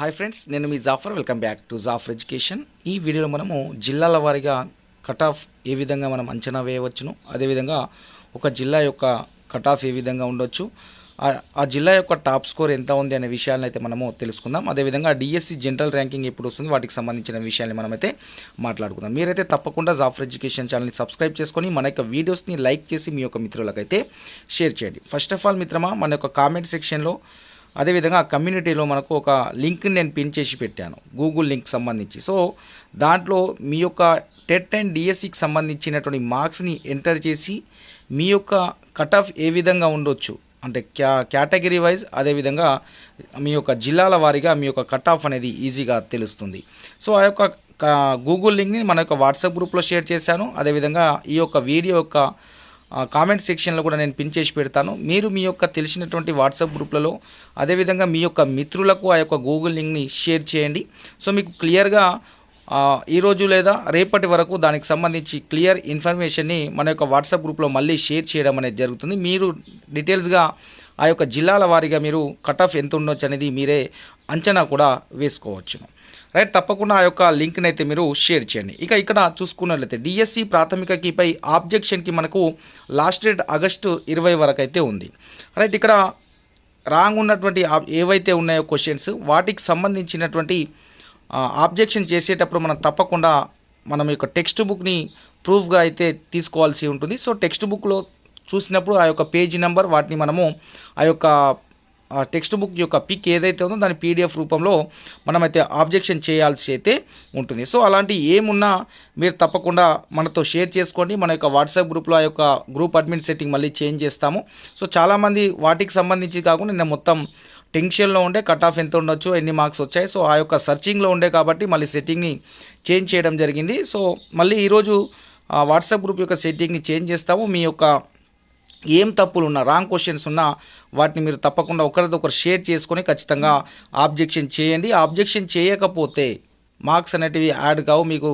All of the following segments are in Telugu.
హాయ్ ఫ్రెండ్స్ నేను మీ Jafar welcome back to Jafar education ఈ వీడియోలో మనము జిల్లాల వారీగా కట్ ఆఫ్ ఏ విధంగా మనం అంచనా వేయవచ్చును అదేవిధంగా ఒక జిల్లా యొక్క కట్ ఆఫ్ ఏ విధంగా ఉండొచ్చు ఆ- జిల్లా యొక్క టాప్ స్కోర్ ఎంత ఉంది అనే విషయాలను అయితే మనము తెలుసుకుందాం. అదేవిధంగా డిఎస్సి జనరల్ ర్యాంకింగ్ ఎప్పుడు వస్తుంది వాటికి సంబంధించిన విషయాన్ని మనమైతే మాట్లాడుకుందాం. మీరైతే తప్పకుండా జాఫర్ ఎడ్యుకేషన్ ఛానల్ని సబ్స్క్రైబ్ చేసుకొని మన యొక్క వీడియోస్ని లైక్ చేసి మీ యొక్క మిత్రులకైతే షేర్ చేయండి. ఫస్ట్ ఆఫ్ ఆల్ మిత్రమా మన యొక్క కామెంట్ సెక్షన్లో అదేవిధంగా ఆ కమ్యూనిటీలో మనకు ఒక లింక్ నేను పిన్ చేసి పెట్టాను గూగుల్ లింక్ సంబంధించి. సో దాంట్లో మీ యొక్క టెట్ అండ్ డిఎస్సికి సంబంధించినటువంటి మార్క్స్ని ఎంటర్ చేసి మీ యొక్క కట్ ఆఫ్ ఏ విధంగా ఉండొచ్చు అంటే క్యా కేటగిరీ వైజ్ అదేవిధంగా మీ యొక్క జిల్లాల వారీగా మీ యొక్క కట్ ఆఫ్ అనేది ఈజీగా తెలుస్తుంది. సో ఆ యొక్క గూగుల్ లింక్ని మన యొక్క వాట్సాప్ గ్రూప్లో షేర్ చేశాను అదేవిధంగా ఈ యొక్క వీడియో యొక్క కామెంట్ సెక్షన్లో కూడా నేను పిన్ చేసి పెడతాను. మీరు మీ యొక్క తెలిసినటువంటి వాట్సాప్ గ్రూప్లలో అదేవిధంగా మీ యొక్క మిత్రులకు ఆ యొక్క గూగుల్ లింక్ని షేర్ చేయండి. సో మీకు క్లియర్గా ఈరోజు లేదా రేపటి వరకు దానికి సంబంధించి క్లియర్ ఇన్ఫర్మేషన్ని మన యొక్క వాట్సాప్ గ్రూప్లో మళ్ళీ షేర్ చేయడం అనేది జరుగుతుంది. మీరు డీటెయిల్స్గా ఆ యొక్క జిల్లాల వారీగా మీరు కట్ ఆఫ్ ఎంత ఉండొచ్చు అనేది మీరే అంచనా కూడా వేసుకోవచ్చును రైట్ తప్పకుండా ఆ యొక్క లింక్ని అయితే మీరు షేర్ చేయండి. ఇక ఇక్కడ చూసుకున్నట్లయితే డిఎస్సి ప్రాథమిక కీపై ఆబ్జెక్షన్కి మనకు లాస్ట్ డేట్ ఆగస్టు ఇరవై వరకు అయితే ఉంది. రైట్ ఇక్కడ రాంగ్ ఉన్నటువంటి ఏవైతే ఉన్నాయో క్వశ్చన్స్ వాటికి సంబంధించినటువంటి ఆబ్జెక్షన్ చేసేటప్పుడు మనం తప్పకుండా మనం యొక్క టెక్స్ట్ బుక్ని ప్రూఫ్గా అయితే తీసుకోవాల్సి ఉంటుంది. సో టెక్స్ట్ బుక్లో చూసినప్పుడు ఆ యొక్క పేజీ నెంబర్ వాటిని మనము ఆ యొక్క టెక్స్ట్ బుక్ యొక్క పిక్ ఏదైతే ఉందో దాని పీడిఎఫ్ రూపంలో మనమైతే ఆబ్జెక్షన్ చేయాల్సి అయితే ఉంటుంది. సో అలాంటి ఏమున్నా మీరు తప్పకుండా మనతో షేర్ చేసుకోండి. మన యొక్క వాట్సాప్ గ్రూప్లో ఆ యొక్క గ్రూప్ అడ్మిన్ సెట్టింగ్ మళ్ళీ చేంజ్ చేస్తాము. సో చాలామంది వాటికి సంబంధించి కాకుండా నిన్న మొత్తం టెన్షన్లో ఉండే కట్ ఆఫ్ ఎంత ఉండొచ్చు ఎన్ని మార్క్స్ వచ్చాయి. సో ఆ యొక్క సర్చింగ్లో ఉండే కాబట్టి మళ్ళీ సెట్టింగ్ని చేంజ్ చేయడం జరిగింది. సో మళ్ళీ ఈరోజు ఆ వాట్సాప్ గ్రూప్ యొక్క సెట్టింగ్ని చేంజ్ చేస్తాము. మీ యొక్క ఏం తప్పులు ఉన్నా రాంగ్ క్వశ్చన్స్ ఉన్నా వాటిని మీరు తప్పకుండా ఒకరితో ఒకరు షేర్ చేసుకొని ఖచ్చితంగా ఆబ్జెక్షన్ చేయండి. ఆబ్జెక్షన్ చేయకపోతే మార్క్స్ అనేటివి యాడ్ కావు. మీకు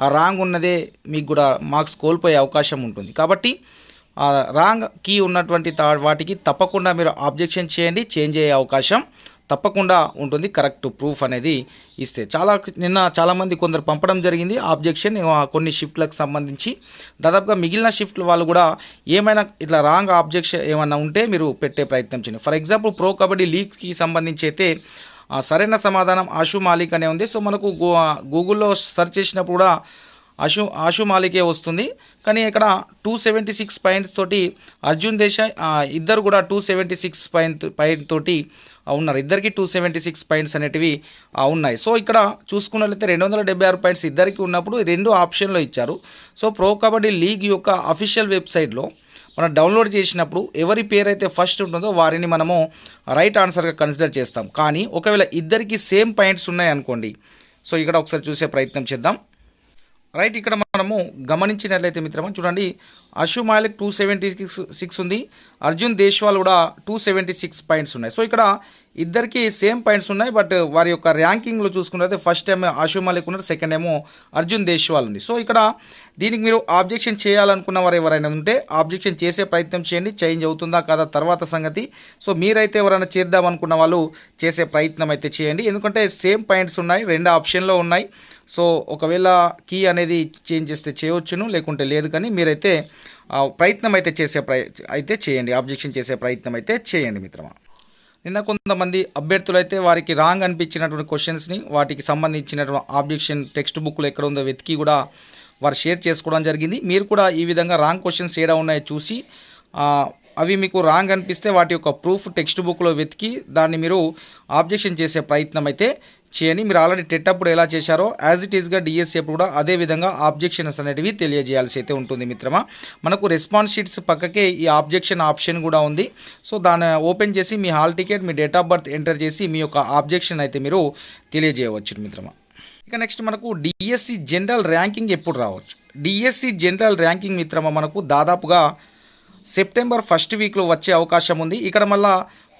ఆ రాంగ్ ఉన్నదే మీకు కూడా మార్క్స్ కోల్పోయే అవకాశం ఉంటుంది. కాబట్టి ఆ రాంగ్ కీ ఉన్నటువంటి వాటికి తప్పకుండా మీరు ఆబ్జెక్షన్ చేయండి. చేంజ్ అయ్యే అవకాశం తప్పకుండా ఉంటుంది. కరెక్ట్ ప్రూఫ్ అనేది ఇస్తే. చాలా నిన్న చాలామంది కొందరు పంపడం జరిగింది. ఆబ్జెక్షన్ కొన్ని షిఫ్ట్లకు సంబంధించి. దాదాపుగా మిగిలిన షిఫ్ట్లు వాళ్ళు కూడా ఏమైనా ఇట్లా రాంగ్ ఆబ్జెక్షన్ ఏమైనా ఉంటే మీరు పెట్టే ప్రయత్నం చేయండి. ఫర్ ఎగ్జాంపుల్ ప్రో కబడ్డీ లీగ్కి సంబంధించి అయితే ఆ, సరైన సమాధానం ఆషు మాలిక్ అనే ఉంది. సో మనకు గూ గూగుల్లో సెర్చ్ చేసినప్పుడు కూడా ఆషు ఆషు మాలికే వస్తుంది. కానీ ఇక్కడ టూ సెవెంటీ సిక్స్ పాయింట్స్ తోటి అర్జున్ దేశాయ్ ఇద్దరు కూడా two seventy six point point తోటి ఉన్నారు. ఇద్దరికి టూ సెవెంటీ సిక్స్ పాయింట్స్ అనేటివి ఉన్నాయి. సో ఇక్కడ చూసుకున్నట్లయితే రెండు వందల డెబ్బై ఆరు పాయింట్స్ ఇద్దరికి ఉన్నప్పుడు రెండు ఆప్షన్లో ఇచ్చారు. సో ప్రో కబడ్డీ లీగ్ యొక్క అఫీషియల్ వెబ్సైట్లో మనం డౌన్లోడ్ చేసినప్పుడు ఎవరి పేరు అయితే ఫస్ట్ ఉంటుందో వారిని మనము రైట్ ఆన్సర్గా కన్సిడర్ చేస్తాం. కానీ ఒకవేళ ఇద్దరికి సేమ్ పాయింట్స్ ఉన్నాయి అనుకోండి సో ఇక్కడ ఒకసారి చూసే ప్రయత్నం చేద్దాం. రైట్ ఇక్కడ మనము గమనించినట్లయితే మిత్రమా చూడండి Ashu Malik two seventy six six ఉంది అర్జున్ దేశ్వాల్ కూడా టూ సెవెంటీ సిక్స్ పాయింట్స్ ఉన్నాయి. సో ఇక్కడ ఇద్దరికి సేమ్ పాయింట్స్ ఉన్నాయి బట్ వారి యొక్క ర్యాంకింగ్లో చూసుకున్నట్లయితే ఫస్ట్ టైం అశు మాలిక్ ఉన్నారు సెకండ్ ఏమో అర్జున్ దేశ్వాల్ ఉంది. సో ఇక్కడ దీనికి మీరు ఆబ్జెక్షన్ చేయాలనుకున్న వారు ఎవరైనా ఉంటే ఆబ్జెక్షన్ చేసే ప్రయత్నం చేయండి చేంజ్ అవుతుందా కాదా తర్వాత సంగతి. సో మీరైతే ఎవరైనా చేద్దాం అనుకున్న వాళ్ళు చేసే ప్రయత్నం అయితే చేయండి. ఎందుకంటే సేమ్ పాయింట్స్ ఉన్నాయి రెండు ఆప్షన్లో ఉన్నాయి. సో ఒకవేళ కీ అనేది చేంజ్ చేస్తే చేయవచ్చును లేకుంటే లేదు కానీ మీరైతే ప్రయత్నం అయితే చేసే ప్రయ అయితే చేయండి ఆబ్జెక్షన్ చేసే ప్రయత్నం అయితే చేయండి మిత్రమా. నిన్న కొంతమంది అభ్యర్థులు అయితే వారికి రాంగ్ అనిపించినటువంటి క్వశ్చన్స్ని వాటికి సంబంధించినటువంటి ఆబ్జెక్షన్ టెక్స్ట్ బుక్లో ఎక్కడ ఉందో వెతికి కూడా వారు షేర్ చేసుకోవడం జరిగింది. మీరు కూడా ఈ విధంగా రాంగ్ క్వశ్చన్స్ ఏడా ఉన్నాయో చూసి అవి మీకు రాంగ్ అనిపిస్తే వాటి యొక్క ప్రూఫ్ టెక్స్ట్ బుక్లో వెతికి దాన్ని మీరు ఆబ్జెక్షన్ చేసే ప్రయత్నం అయితే చేయండి. మీరు ఆల్రెడీ టెట్ అప్పుడు ఎలా చేశారో యాజ్ ఇట్ ఈస్గా డిఎస్సీ అప్పుడు కూడా అదే విధంగా ఆబ్జెక్షన్స్ అనేటివి తెలియజేయాల్సి అయితే ఉంటుంది మిత్రమా. మనకు రెస్పాన్స్ షీట్స్ పక్కకే ఈ ఆబ్జెక్షన్ ఆప్షన్ కూడా ఉంది. సో దాన్ని ఓపెన్ చేసి మీ హాల్ టికెట్ మీ డేట్ ఆఫ్ బర్త్ ఎంటర్ చేసి మీ యొక్క ఆబ్జెక్షన్ అయితే మీరు తెలియజేయవచ్చు మిత్రమా. ఇక నెక్స్ట్ మనకు డిఎస్సి జనరల్ ర్యాంకింగ్ ఎప్పుడు రావచ్చు? డిఎస్సి జనరల్ ర్యాంకింగ్ మిత్రమా మనకు దాదాపుగా సెప్టెంబర్ ఫస్ట్ వీక్లో వచ్చే అవకాశం ఉంది. ఇక్కడ మళ్ళీ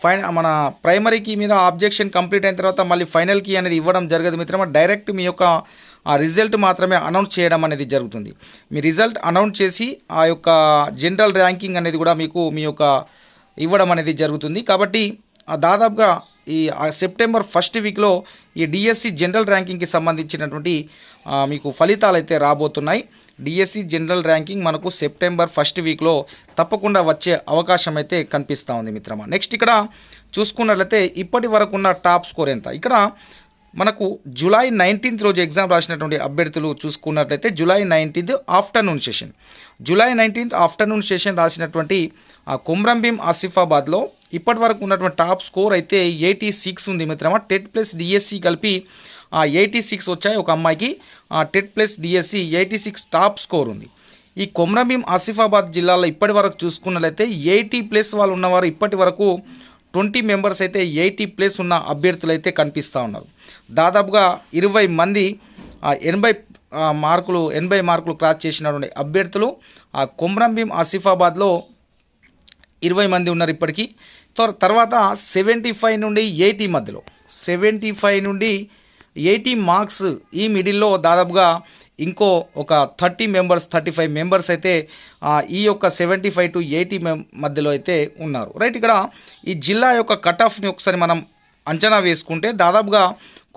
ఫైన మన ప్రైమరీ కీ మీద ఆబ్జెక్షన్ కంప్లీట్ అయిన తర్వాత మళ్ళీ ఫైనల్ కీ అనేది ఇవ్వడం జరగదు మిత్రమా. డైరెక్ట్ మీ యొక్క ఆ రిజల్ట్ మాత్రమే అనౌన్స్ చేయడం అనేది జరుగుతుంది. మీ రిజల్ట్ అనౌన్స్ చేసి ఆ యొక్క జనరల్ ర్యాంకింగ్ అనేది కూడా మీకు మీ యొక్క ఇవ్వడం అనేది జరుగుతుంది. కాబట్టి ఆ దాదాపుగా ఈ సెప్టెంబర్ ఫస్ట్ వీక్లో ఈ డిఎస్సి జనరల్ ర్యాంకింగ్కి సంబంధించినటువంటి మీకు ఫలితాలు అయితే రాబోతున్నాయి. డిఎస్సి జనరల్ ర్యాంకింగ్ మనకు సెప్టెంబర్ ఫస్ట్ వీక్లో తప్పకుండా వచ్చే అవకాశం అయితే కనిపిస్తూ ఉంది మిత్రమా. నెక్స్ట్ ఇక్కడ చూసుకున్నట్లయితే ఇప్పటి వరకు ఉన్న టాప్ స్కోర్ ఎంత? ఇక్కడ మనకు జూలై నైన్టీన్త్ రోజు ఎగ్జామ్ రాసినటువంటి అభ్యర్థులు చూసుకున్నట్లయితే July nineteenth afternoon session. July nineteenth afternoon session రాసినటువంటి కుమ్రంభీం ఆసిఫాబాద్లో ఇప్పటి వరకు ఉన్నటువంటి టాప్ స్కోర్ అయితే ఎయిటీ సిక్స్ ఉంది మిత్రమా. టెట్ ప్లస్ డిఎస్సి కలిపి ఎయిటీ సిక్స్ వచ్చాయి ఒక అమ్మాయికి. TET plus DSC eighty six top score ఉంది. ఈ కొమ్రంభీం ఆసిఫాబాద్ జిల్లాలో ఇప్పటి వరకు చూసుకున్నట్లయితే ఎయిటీ ప్లస్ వాళ్ళు ఉన్నవారు ఇప్పటి వరకు ట్వంటీ మెంబర్స్ అయితే ఎయిటీ ప్లస్ ఉన్న అభ్యర్థులు అయితే కనిపిస్తూ ఉన్నారు. దాదాపుగా ఇరవై మంది ఆ, ఎనభై మార్కులు ఎనభై మార్కులు క్రాస్ చేసినటువంటి అభ్యర్థులు ఆ కొమ్రంభీం ఆసిఫాబాద్లో ఇరవై మంది ఉన్నారు ఇప్పటికీ. తర్వాత సెవెంటీ ఫైవ్ నుండి ఎయిటీ మధ్యలో. సెవెంటీ ఫైవ్ నుండి ఎయిటీ మార్క్స్ ఈ మిడిల్లో దాదాపుగా ఇంకో ఒక thirty members thirty five members అయితే ఈ యొక్క సెవెంటీ ఫైవ్ టు ఎయిటీ మె మధ్యలో అయితే ఉన్నారు. రైట్ ఇక్కడ ఈ జిల్లా యొక్క కట్ ఆఫ్ని ఒకసారి మనం అంచనా వేసుకుంటే దాదాపుగా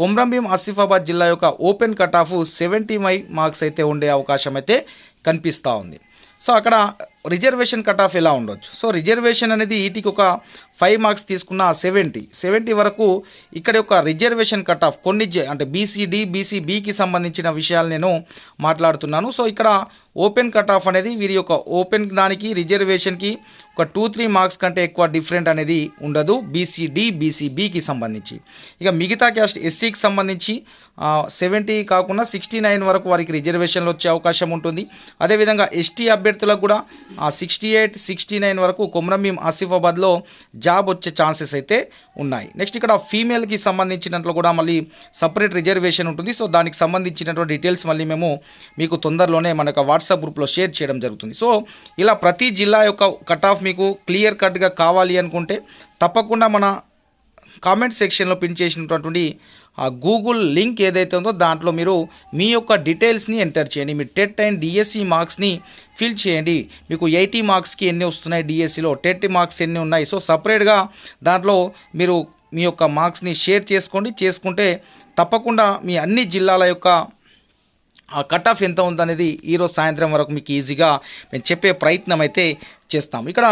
కొమ్రంభీం ఆసిఫాబాద్ జిల్లా యొక్క ఓపెన్ కట్ ఆఫ్ సెవెంటీ మై మార్క్స్ అయితే ఉండే అవకాశం అయితే కనిపిస్తూ ఉంది. సో అక్కడ రిజర్వేషన్ కట్ ఆఫ్ ఎలా ఉండొచ్చు? సో రిజర్వేషన్ అనేది వీటికి ఒక ఫైవ్ మార్క్స్ తీసుకున్న సెవెంటీ. సెవెంటీ వరకు ఇక్కడ యొక్క రిజర్వేషన్ కట్ ఆఫ్ కొన్ని జ- అంటే బీసీడి బీసీబీకి సంబంధించిన విషయాలు నేను మాట్లాడుతున్నాను. సో ఇక్కడ ఓపెన్ కట్ ఆఫ్ అనేది వీరి యొక్క ఓపెన్ దానికి రిజర్వేషన్కి ఒక టూ త్రీ మార్క్స్ కంటే ఎక్కువ డిఫరెంట్ అనేది ఉండదు. బీసీడి బీసీబీకి సంబంధించి. ఇక మిగతా క్యాస్ట్ ఎస్సీకి సంబంధించి సెవెంటీ కాకుండా సిక్స్టీ నైన్ వరకు వారికి రిజర్వేషన్లు వచ్చే అవకాశం ఉంటుంది. అదేవిధంగా ఎస్టీ అభ్యర్థులకు కూడా సిక్స్టీ ఎయిట్ సిక్స్టీ నైన్ వరకు కొమరంభీం ఆసిఫాబాద్లో జాబ్ వచ్చే ఛాన్సెస్ అయితే ఉన్నాయి. నెక్స్ట్ ఇక్కడ ఫీమేల్కి సంబంధించినట్లు కూడా మళ్ళీ సపరేట్ రిజర్వేషన్ ఉంటుంది. సో దానికి సంబంధించినటువంటి డీటెయిల్స్ మళ్ళీ మేము మీకు తొందరలోనే మన యొక్క వాట్సాప్ గ్రూప్లో షేర్ చేయడం జరుగుతుంది. సో ఇలా ప్రతి జిల్లా యొక్క కట్ ఆఫ్ మీకు క్లియర్ కట్గా కావాలి అనుకుంటే తప్పకుండా మన కామెంట్ సెక్షన్లో పిన్ చేసినటువంటి ఆ గూగుల్ లింక్ ఏదైతే ఉందో దాంట్లో మీరు మీ యొక్క డీటెయిల్స్ని ఎంటర్ చేయండి. మీ టెట్ అండ్ డిఎస్సి మార్క్స్ని ఫిల్ చేయండి. మీకు ఎయిటీ మార్క్స్కి ఎన్ని వస్తున్నాయి డిఎస్సిలో టెట్ మార్క్స్ ఎన్ని ఉన్నాయి? సో సపరేట్గా దాంట్లో మీరు మీ యొక్క మార్క్స్ని షేర్ చేసుకోండి. చేసుకుంటే తప్పకుండా మీ అన్ని జిల్లాల యొక్క ఆ కట్ ఆఫ్ ఎంత ఉందనేది ఈరోజు సాయంత్రం వరకు మీకు ఈజీగా మేము చెప్పే ప్రయత్నం అయితే చేస్తాం. ఇక్కడ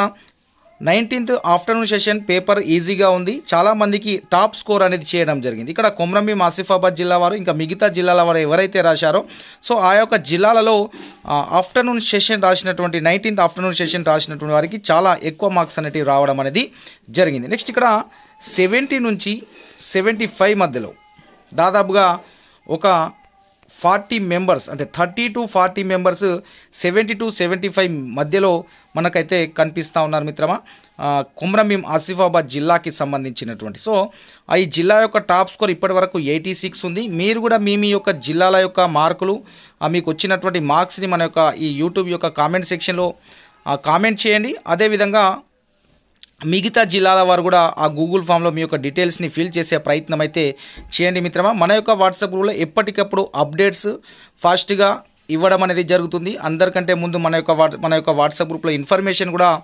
నైన్టీన్త్ ఆఫ్టర్నూన్ సెషన్ పేపర్ ఈజీగా ఉంది. చాలామందికి టాప్ స్కోర్ అనేది చేయడం జరిగింది. ఇక్కడ కొమ్రంభీం ఆసిఫాబాద్ జిల్లా వారు ఇంకా మిగతా జిల్లాల వారు ఎవరైతే రాశారో సో ఆ యొక్క జిల్లాలలో ఆఫ్టర్నూన్ సెషన్ రాసినటువంటి నైన్టీన్త్ ఆఫ్టర్నూన్ సెషన్ రాసినటువంటి వారికి చాలా ఎక్కువ మార్క్స్ అనేటివి రావడం అనేది జరిగింది. నెక్స్ట్ ఇక్కడ సెవెంటీ నుంచి సెవెంటీ ఫైవ్ మధ్యలో దాదాపుగా ఒక ఫార్టీ మెంబర్స్ అంటే thirty to forty members seventy to seventy five మధ్యలో మనకైతే కనిపిస్తూ ఉన్నారు మిత్రమా. కుమ్రం కుమ్రంభీం ఆసిఫాబాద్ జిల్లాకి సంబంధించినటువంటి. సో ఆ ఈ జిల్లా యొక్క టాప్ స్కోర్ ఇప్పటి వరకు ఎయిటీ సిక్స్ ఉంది. మీరు కూడా మీ మీ యొక్క జిల్లాల యొక్క మార్కులు మీకు వచ్చినటువంటి మార్క్స్ని మన యొక్క ఈ యూట్యూబ్ యొక్క కామెంట్ సెక్షన్లో కామెంట్ చేయండి. అదేవిధంగా మిగతా జిల్లాల వారు కూడా ఆ గూగుల్ ఫామ్లో మీ యొక్క డీటెయిల్స్ని ఫిల్ చేసే ప్రయత్నం అయితే చేయండి మిత్రమా. మన యొక్క వాట్సాప్ గ్రూప్లో ఎప్పటికప్పుడు అప్డేట్స్ ఫాస్ట్గా ఇవ్వడం అనేది జరుగుతుంది. అందరికంటే ముందు మన యొక్క మన యొక్క వాట్సాప్ గ్రూప్లో ఇన్ఫర్మేషన్ కూడా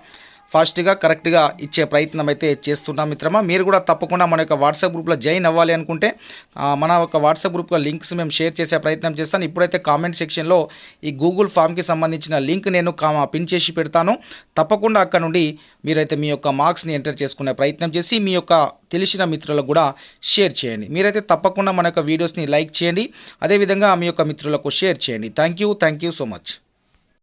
ఫాస్ట్గా కరెక్ట్గా ఇచ్చే ప్రయత్నం అయితే చేస్తున్నాం మిత్రమా. మీరు కూడా తప్పకుండా మన యొక్క వాట్సాప్ గ్రూప్లో జాయిన్ అవ్వాలి అనుకుంటే మన యొక్క వాట్సాప్ గ్రూప్లో లింక్స్ మేము షేర్ చేసే ప్రయత్నం చేస్తాను. ఇప్పుడైతే కామెంట్ సెక్షన్లో ఈ గూగుల్ ఫామ్కి సంబంధించిన లింక్ నేను కా పిన్ చేసి పెడతాను. తప్పకుండా అక్కడ నుండి మీరైతే మీ యొక్క మార్క్స్ని ఎంటర్ చేసుకునే ప్రయత్నం చేసి మీ యొక్క తెలిసిన మిత్రులకు కూడా షేర్ చేయండి. మీరైతే తప్పకుండా మన యొక్క వీడియోస్ని లైక్ చేయండి. అదేవిధంగా మీ యొక్క మిత్రులకు షేర్ చేయండి. Thank you thank you so much.